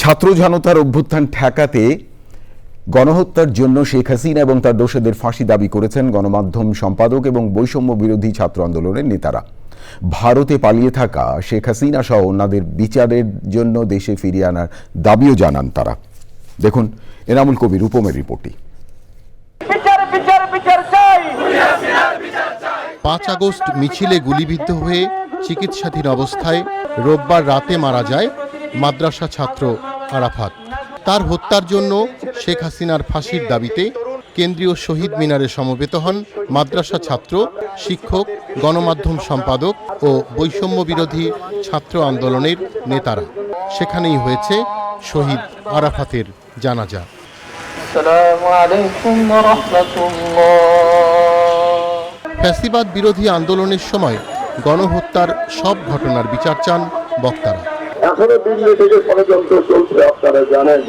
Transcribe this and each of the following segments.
ছাত্র জনতার অভ্যুত্থান ঠেকাতে গণহত্যার জন্য শেখ হাসিনা এবং তার দোষীদের ফাঁসি দাবি করেছেন গণমাধ্যম সম্পাদক এবং বৈষম্য বিরোধী ছাত্র আন্দোলনের নেতারা। ভারতে পালিয়ে থাকা শেখ হাসিনা সহ অন্যদের বিচারের জন্য দেশে ফিরিয়ে আনার দাবিও জানান তারা। দেখুন এনামুল কবির উপমের রিপোর্টটি। বিচার বিচার বিচার চাই। পাঁচ আগস্ট মিছিলে গুলিবিদ্ধ হয়ে চিকিৎসাধীন অবস্থায় রোববার রাতে মারা যায় মাদ্রাসা ছাত্র আরাফাত। তার হত্যার জন্য শেখ হাসিনার ফাঁসির দাবিতে কেন্দ্রীয় শহীদ মিনারে সমবেত হন মাদ্রাসা ছাত্র শিক্ষক গণমাধ্যম সম্পাদক ও বৈষম্য বিরোধী ছাত্র আন্দোলনের নেতারা। সেখানেই হয়েছে শহীদ আরাফাতের জানাজা। ফ্যাসিবাদ বিরোধী আন্দোলনের সময় গণহত্যার সব ঘটনার বিচার চান বক্তারা। এখনও দিল্লি থেকে ষড়যন্ত্র চলছে, আপনারা জানেন।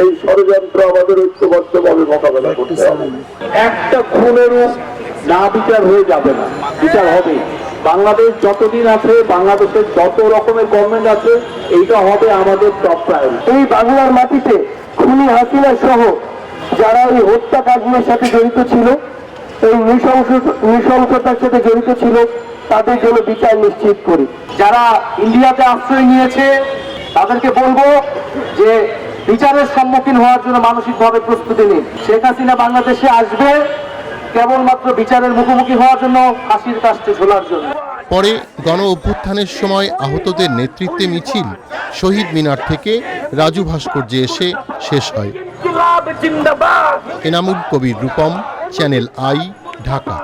এই ষড়যন্ত্র আমাদের ঐক্যবদ্ধভাবে মোকাবেলা করতে হবে। একটা খুনেরও না বিচার হয়ে যাবে না, বিচার হবে। বাংলাদেশ যতদিন আছে, বাংলাদেশের যত রকমের গভর্নমেন্ট আছে, এইটা হবে আমাদের টপ প্রায়োরিটি এই বাংলার মাটিতে খুনি হাসিনা সহ যারা এই হত্যাকাণ্ডের সাথে জড়িত ছিল, এই নৃশংস নৃশংসতার সাথে জড়িত ছিল তাদের জন্য বিচার নিশ্চিত করি। যারা ইন্ডিয়াতে আশ্রয় নিয়েছে, তাদেরকে বলব যে বিচারের সম্মুখীন হওয়ার জন্য মানসিকভাবে প্রস্তুতি নিন। শেখ হাসিনা বাংলাদেশে আসবে, কেবলমাত্র বিচারের মুখোমুখি হওয়ার জন্য ফাঁসির কাজটি ঝোলার জন্য। পরে গণ অভ্যুত্থানের সময় আহতদের নেতৃত্বে মিছিল। শহীদ মিনার থেকে রাজু ভাস্কর্যে এসে শেষ হয়। Enamul Kabir Rupam, channel I, Dhaka.